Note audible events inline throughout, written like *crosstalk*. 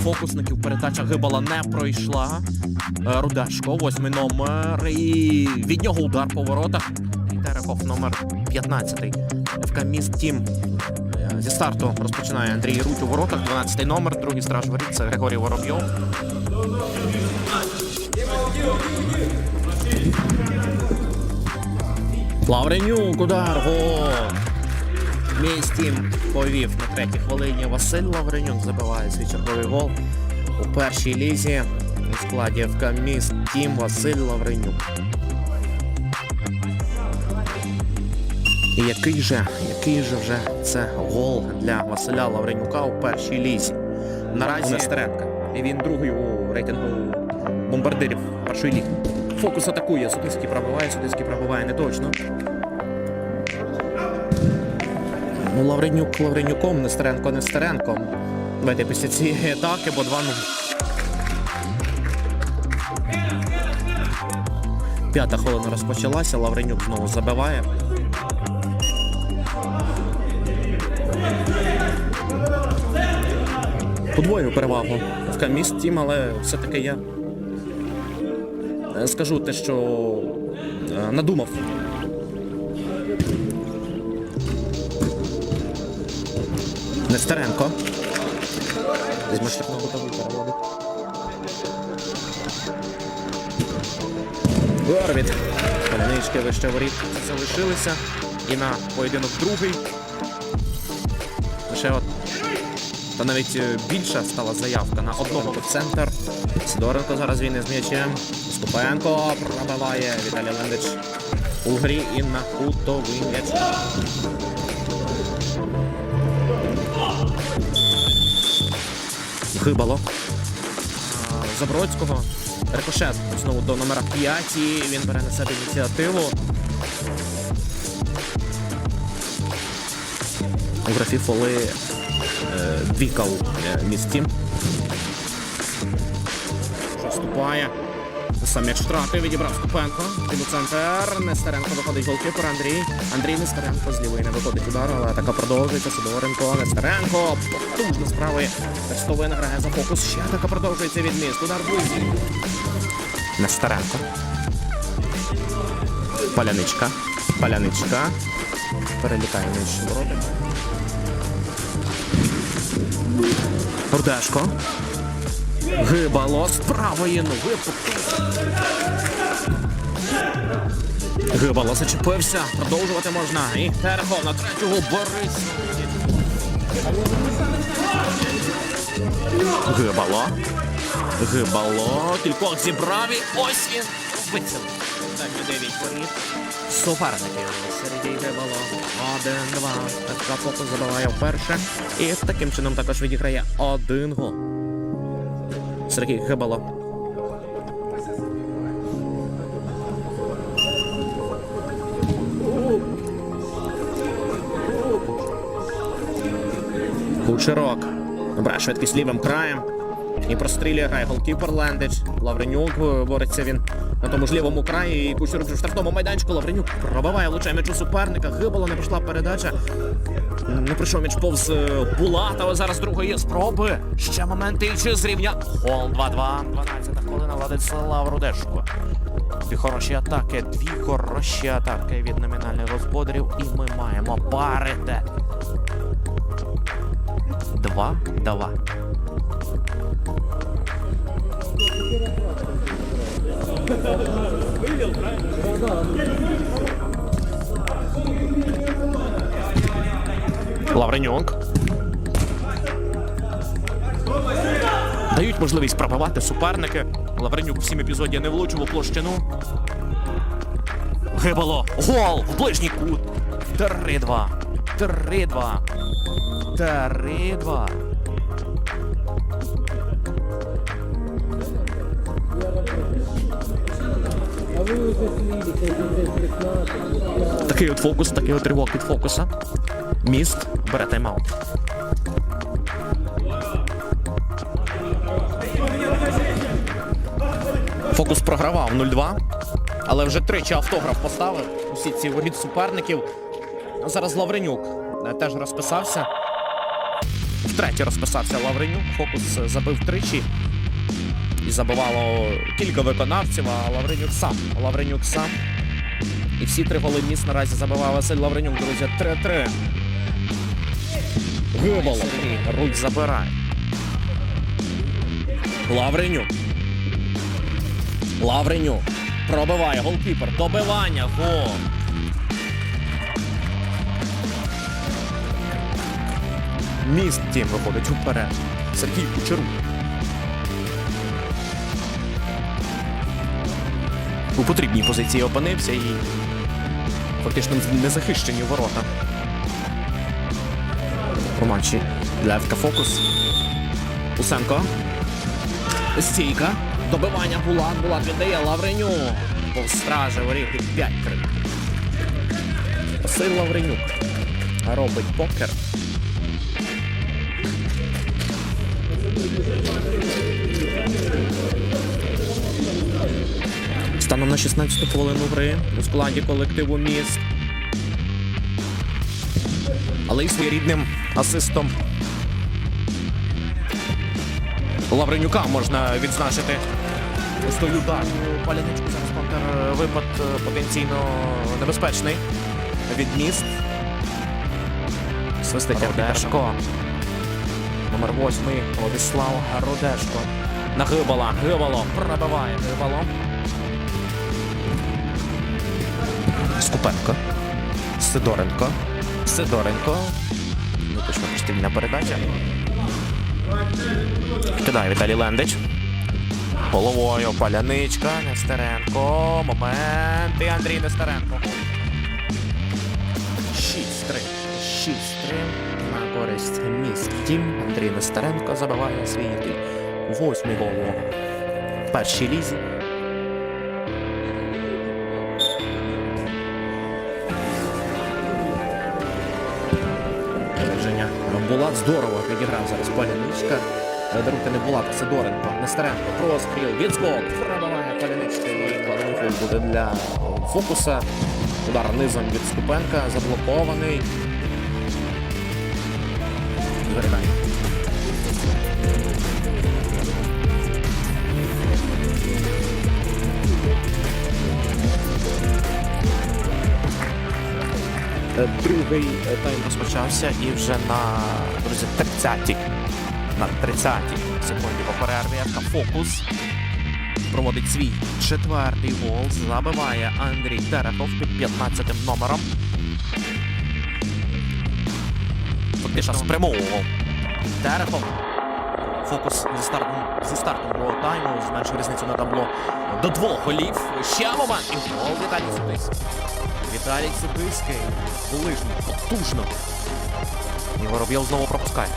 фокусників. Передача Гибала не пройшла. Е, Рудешко, восьмий номер. І від нього удар по воротах. Терехов номер 15. ФК Міст Тім. Е, Зі старту розпочинає Андрій Руть у воротах. 12 номер. Другий страж воріт це Григорій Воробйов. Лавренюк, удар, гол. Містім повів на третій хвилині. Василь Лавренюк забиває свій черговий гол у першій лізі. У складі ФК Міст Тім Василь Лавренюк. І який же, який же вже це гол для Василя Лавренюка у першій лізі. Наразі Нестеренка. І він другий у рейтингу бомбардирів першої ліги. Фокус атакує, Судицький пробиває, Судицький пробиває не точно. Ну, Лавренюк Лавренюком, Нестеренко Нестеренком. Давайте після цієї атаки, бо 2-0. П'ята хвилина розпочалася, Лавренюк знову забиває. Подвоюю перевагу в каміст тім, але все-таки я е, скажу те, що е, надумав. Нестеренко. Візьме штрафну готовий переводить. Горвіт. Пальнички вище воріт залишилися. І на поєдинок другий. Лише от. Та навіть е, більша стала заявка на одного в центр. Сидоренко зараз він із м'ячем. Скупенко пробиває Віталій Лендич у грі і на кутовий м'яч. Гибало. А, Забродського. Рикошет знову до номера 5. Він бере на себе ініціативу. У графі фоли е, двійка у е, місті. Що вступає. Сам м'яч втратив, відібрав Скупенко. У центр. Нестеренко виходить голкіпер Андрій. Андрій Нестеренко з лівої не виходить удару, але атака продовжується. Сидоренко, Нестеренко. Потужно справи. Верстовин грає за фокус. Ще атака продовжується від міст. Удар ближній. Нестеренко. Паляничка. Паляничка. Перелітає нижче ворота. Рудешко. Гибало з правої. Гибало зачепився. Продовжувати можна. І Терехов на третього Борис. Гибало. Гибало. Кількох зібрав і ось він вицілив. Так, 9 воріт. Суперники. Сергій Гибало. Один-два. Така фокус забиває вперше. І таким чином також відіграє один гол. Сергій Гибало. Кучерок. Набирає швидкість лівим краєм. І прострілює грає голкіпер Лендич. Лавренюк е, бореться він на тому ж лівому краї. І Кучерок в штрафному майданчику. Лавренюк пробиває, влучає м'яч суперника. Гибало не пішла передача. Не прийшов м'яч повз е, Булатова. Зараз другої спроби. Ще моменти чи зрівня. Гол 2-2. 12 хвилина Владислав Рудешко. Дві хороші атаки, дві хороші атаки від номінальних господарів. І ми маємо паритет. 2-2. *laughs* Лавренюк. Дають можливість пробивати суперники. Лавренюк в цім епізоді не влучив у площину. Гибало. Гол! В ближній кут. 3-2. 3-2. 3-2. Такий от фокус, такий от ривок від фокуса. Міст бере тайм-аут. Фокус програвав 0-2, але вже тричі автограф поставив усі ці воріт суперників. Зараз Лавренюк е, теж розписався. Втретє розписався Лавренюк. Фокус е, забив тричі. І забивало кілька виконавців, а Лавренюк сам. Лавренюк сам. І всі три голи міст наразі забивав Василь Лавренюк, друзі. 3-3. Гибало. Руль забирає. Лавренюк. Лавренюк. Пробиває голкіпер. Добивання. Гол. Міст тім виходить вперед. Сергій Кучерук. У потрібній позиції опинився і фактично незахищені ворота. Матчі ФК Фокус. Усенко. Стійка. Добивання Булат. Булат віддає Лавренюк. Повстражив воріт 5-3. Василь Лавренюк. Робить покер. Станом на 16 хвилину гри у складі колективу міст. Але й своєрідним асистом Лавренюка можна відзначити ось той удар. Паляничку зараз контр випад е, потенційно небезпечний від міст. Свистить Рудешко. Номер восьмий Владислав Рудешко. На Гибала. Гибало. Пробиває Гибало. Скупенко. Сидоренко. Сидоренко. Ну, точно постільна передача. Кидає Віталій Лендич. Головою Паляничка. Нестеренко. Момент. Андрій Нестеренко. 6-3. 6-3. На користь міст. Тім. Андрій Нестеренко забиває свій восьмий гол в першій лізі. Булат здорово підіграв зараз Паляничка. Даруйте не була а Сидоренко. Нестеренко, простріл, відскок. Пробиває Паляничка і кладовий буде для фокуса. Удар низом від Ступенка, заблокований. Виринай. Другий е, тайм розпочався і вже на друзі, 30-й. На 30-й секунді по перерві ФК Фокус проводить свій четвертий гол. Забиває Андрій Терехов під 15-м номером. Фактично спрямовував Терехов. Фокус зі стартом, зі стартом другого тайму зменшив різницю на табло до двох голів. Ще момент і гол Віталій Сутис. Віталій Сутиський. Ближній, потужно. І Воробйов знову пропускає.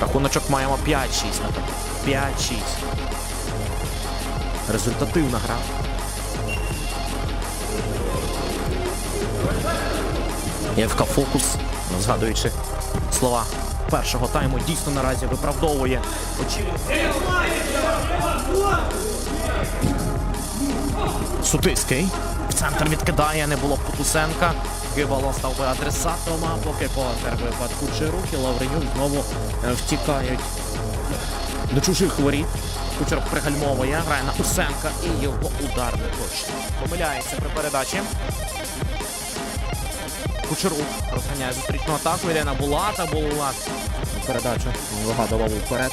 Рахуночок маємо 5-6 на тому. 5-6. Результативна гра. ФК Фокус, згадуючи слова першого тайму, дійсно наразі виправдовує очікування. Сутиський. В центр відкидає, не було Путусенка. Гибало став би адресатом, а поки контр випадку Чирук і Лавренюк знову е, втікають до чужих воріт. Кучер пригальмовує, грає на Усенка і його удар не точно. Помиляється при передачі. Кучерук розганяє зустрічну атаку, йде на Булата, Булат. Передачу вигадував вперед.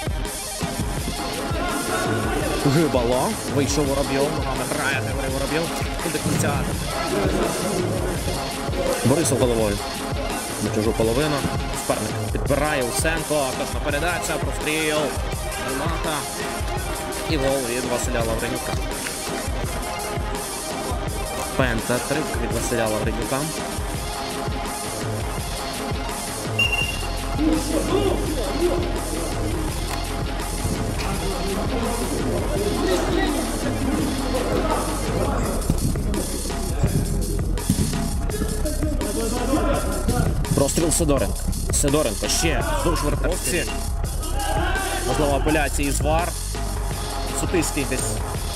Гибало. Вийшов Воробйов, ногами грає Григорій Воробйов. До кінця. Борисов головою. На чужу половину. Суперник підбирає Усенко. Точна передача, простріл. Булата. І гол від Василя Лавренюка. Пента трик від Василя Лавренюка. Простріл Сидоренко. Сидоренко ще вздовж верховці. Можливо, апеляції з ВАР. Сутиський десь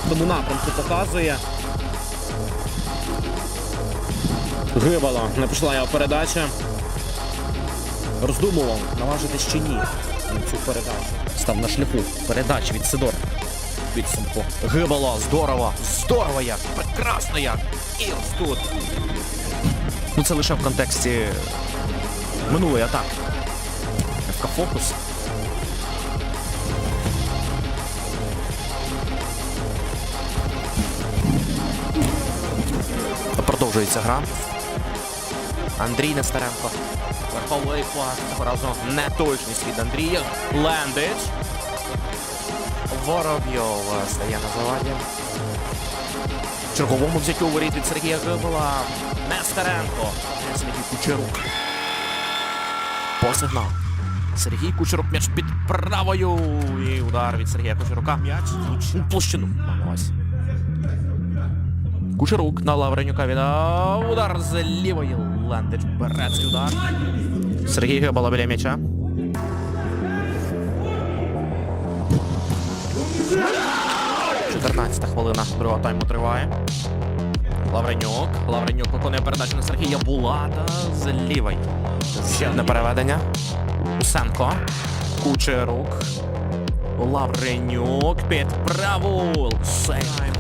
в тому напрямку показує. Гибало, не пішла його передача. Роздумував, наважитись чи ні на цю передачу. Став на шляху. Передача від Сидора. Підсумку. Гибало, здорово, здорово як, прекрасно як. І ось тут. Ну це лише в контексті минулої атаки. ФК Фокус. Продовжується гра. Андрій Нестеренко. Верховий пас. Цього разу неточність від Андрія. Лендич. Воробйов стає на заваді. Черговому взяттю воріт від Сергія Гибела. Нестеренко. Сергій Кучерук. По сигнал. Сергій Кучерук м'яч під правою. І удар від Сергія Кучерука. М'яч у площину. Ось. Кучерук на Лавренюка віддав. Удар з лівої. Лендич бере цей удар. Сергій Гибала біля м'яча. Чотирнадцята хвилина другого тайму триває. Лавренюк. Лавренюк виконує передачу на Сергія Булата з лівої. Ще одне переведення. Усенко. Кучерук. Лавренюк під праву. Сейв.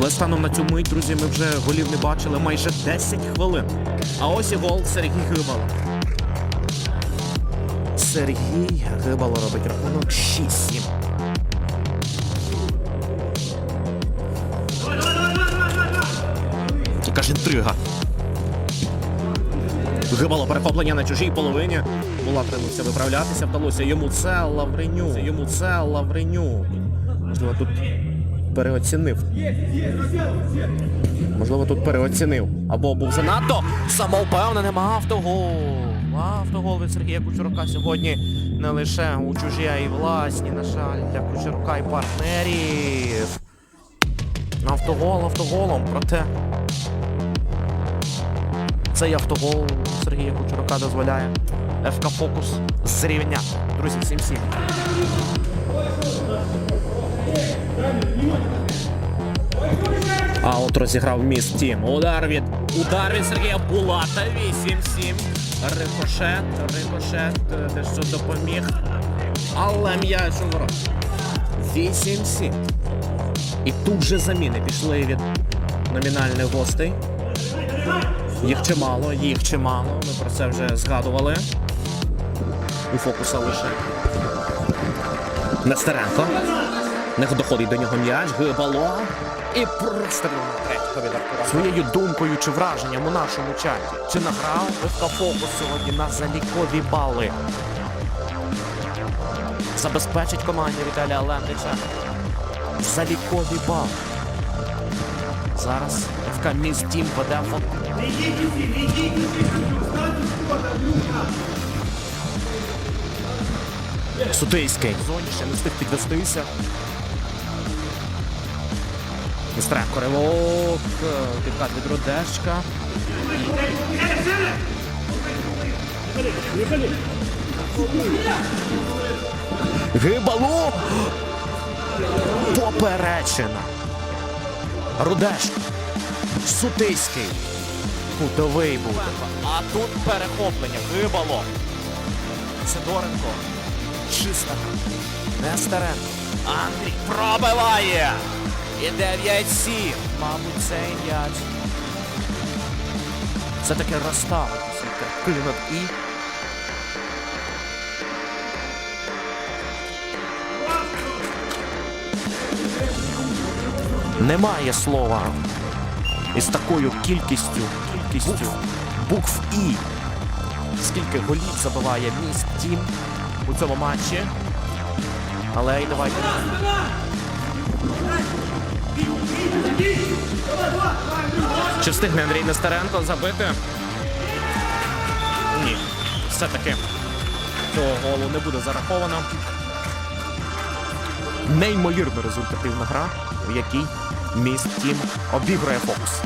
Але станом на цю мить, друзі, ми вже голів не бачили майже 10 хвилин. А ось і гол Сергій Гибало. Сергій Гибало робить рахунок 6-7. Яка ж інтрига. Гибало перехоплення на чужій половині. Була тримався виправлятися, вдалося йому це Лавренюк. Йому це Лавренюк. Можливо, тут переоцінив. Можливо, тут переоцінив. Або був занадто самовпевненим автогол. Автогол від Сергія Кучерука сьогодні не лише у чужі, а й власні, на жаль, для Кучерука і партнерів. Автогол автоголом, проте цей автогол Сергія Кучерука дозволяє ФК Фокус зрівняти. Друзі, 7-7. Аут розіграв міст Тім. Удар від удар від Сергія Булата. 8-7. Рикошет, рикошет, дещо допоміг. Але м'яч у ворот. 8-7. І тут же заміни пішли від номінальних гостей. Їх чимало, їх чимало. Ми про це вже згадували. У фокуса лише. Нестеренко. Не доходить до нього м'яч, гибало. І простріл на третього від Своєю думкою чи враженням у нашому чаті. Чи награв ФК Фокус сьогодні на залікові бали? Забезпечить команді Віталія Лендича залікові бали. Зараз ФК Міст Тім веде в Сутийський. В зоні ще не встиг підвестися. Нестеренко ривок. Підкат від Рудешка. Гибало! Поперечина. Рудеш. Сутийський. Кутовий буде. А тут перехоплення. Гибало. Сидоренко. Чиста. Нестеренко. Андрій пробиває. І 9-7. Мабуть, цей м'яч. Це таки розставити клінок і. Немає слова із такою кількістю, кількістю букв І. Скільки голів забиває міст Тім у цьому матчі. Але й давайте. Чи встигне Андрій Нестеренко забити? Ні. Все-таки цього голу не буде зараховано. Неймовірно результативна гра, в якій міст Тім обіграє фокус.